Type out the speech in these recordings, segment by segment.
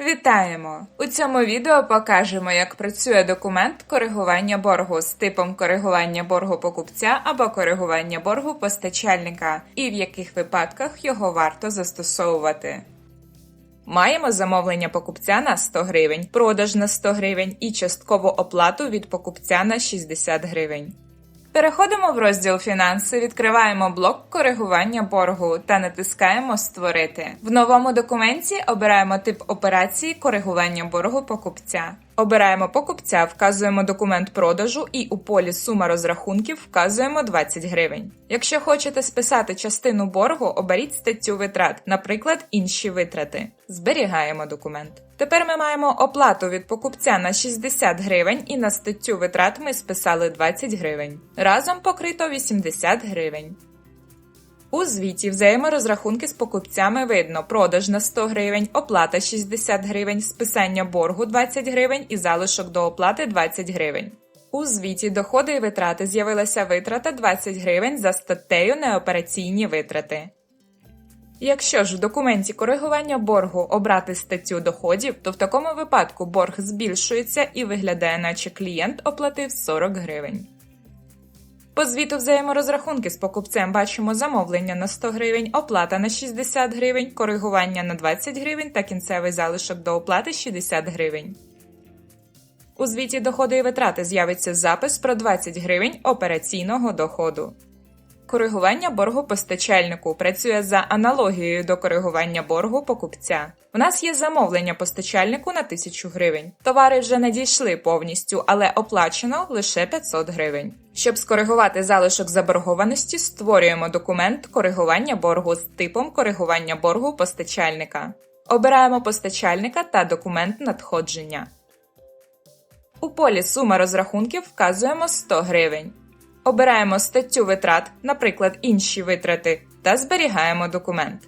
Вітаємо! У цьому відео покажемо, як працює документ коригування боргу з типом коригування боргу покупця або коригування боргу постачальника, і в яких випадках його варто застосовувати. Маємо замовлення покупця на 100 гривень, продаж на 100 гривень і часткову оплату від покупця на 60 гривень. Переходимо в розділ Фінанси, відкриваємо блок коригування боргу та натискаємо Створити. В новому документі обираємо тип операції коригування боргу покупця. Обираємо покупця, вказуємо документ продажу і у полі сума розрахунків вказуємо 20 гривень. Якщо хочете списати частину боргу, оберіть статтю витрат, наприклад, інші витрати. Зберігаємо документ. Тепер ми маємо оплату від покупця на 60 гривень і на статтю витрат ми списали 20 гривень. Разом покрито 80 гривень. У звіті взаєморозрахунки з покупцями видно продаж на 100 гривень, оплата 60 гривень, списання боргу 20 гривень і залишок до оплати 20 гривень. У звіті доходи і витрати з'явилася витрата 20 гривень за статтею неопераційні витрати. Якщо ж в документі коригування боргу обрати статтю доходів, то в такому випадку борг збільшується і виглядає, наче клієнт оплатив 40 гривень. По звіту взаєморозрахунки з покупцем бачимо замовлення на 100 гривень, оплата на 60 гривень, коригування на 20 гривень та кінцевий залишок до оплати 60 гривень. У звіті доходи і витрати з'явиться запис про 20 гривень операційного доходу. Коригування боргу постачальнику працює за аналогією до коригування боргу покупця. У нас є замовлення постачальнику на 1000 гривень. Товари вже надійшли повністю, але оплачено лише 500 гривень. Щоб скоригувати залишок заборгованості, створюємо документ коригування боргу з типом коригування боргу постачальника. Обираємо постачальника та документ надходження. У полі сума розрахунків вказуємо 100 гривень. Обираємо статтю витрат, наприклад, інші витрати, та зберігаємо документ.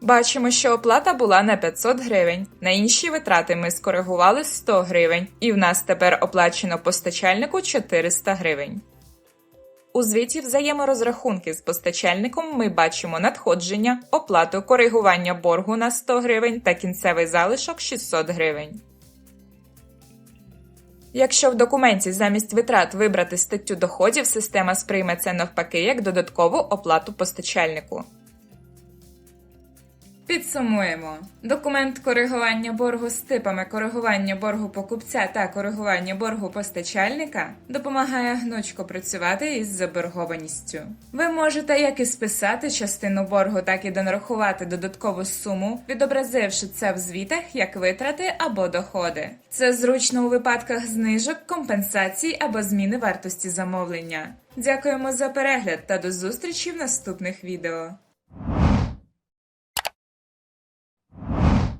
Бачимо, що оплата була на 500 гривень. На інші витрати ми скоригували 100 гривень, і в нас тепер оплачено постачальнику 400 гривень. У звіті взаєморозрахунки з постачальником ми бачимо надходження, оплату коригування боргу на 100 гривень та кінцевий залишок 600 гривень. Якщо в документі замість витрат вибрати статтю доходів, система сприйме це навпаки як додаткову оплату постачальнику. Підсумуємо. Документ коригування боргу з типами коригування боргу покупця та коригування боргу постачальника допомагає гнучко працювати із заборгованістю. Ви можете як і списати частину боргу, так і донарахувати додаткову суму, відобразивши це в звітах як витрати або доходи. Це зручно у випадках знижок, компенсацій або зміни вартості замовлення. Дякуємо за перегляд та до зустрічі в наступних відео.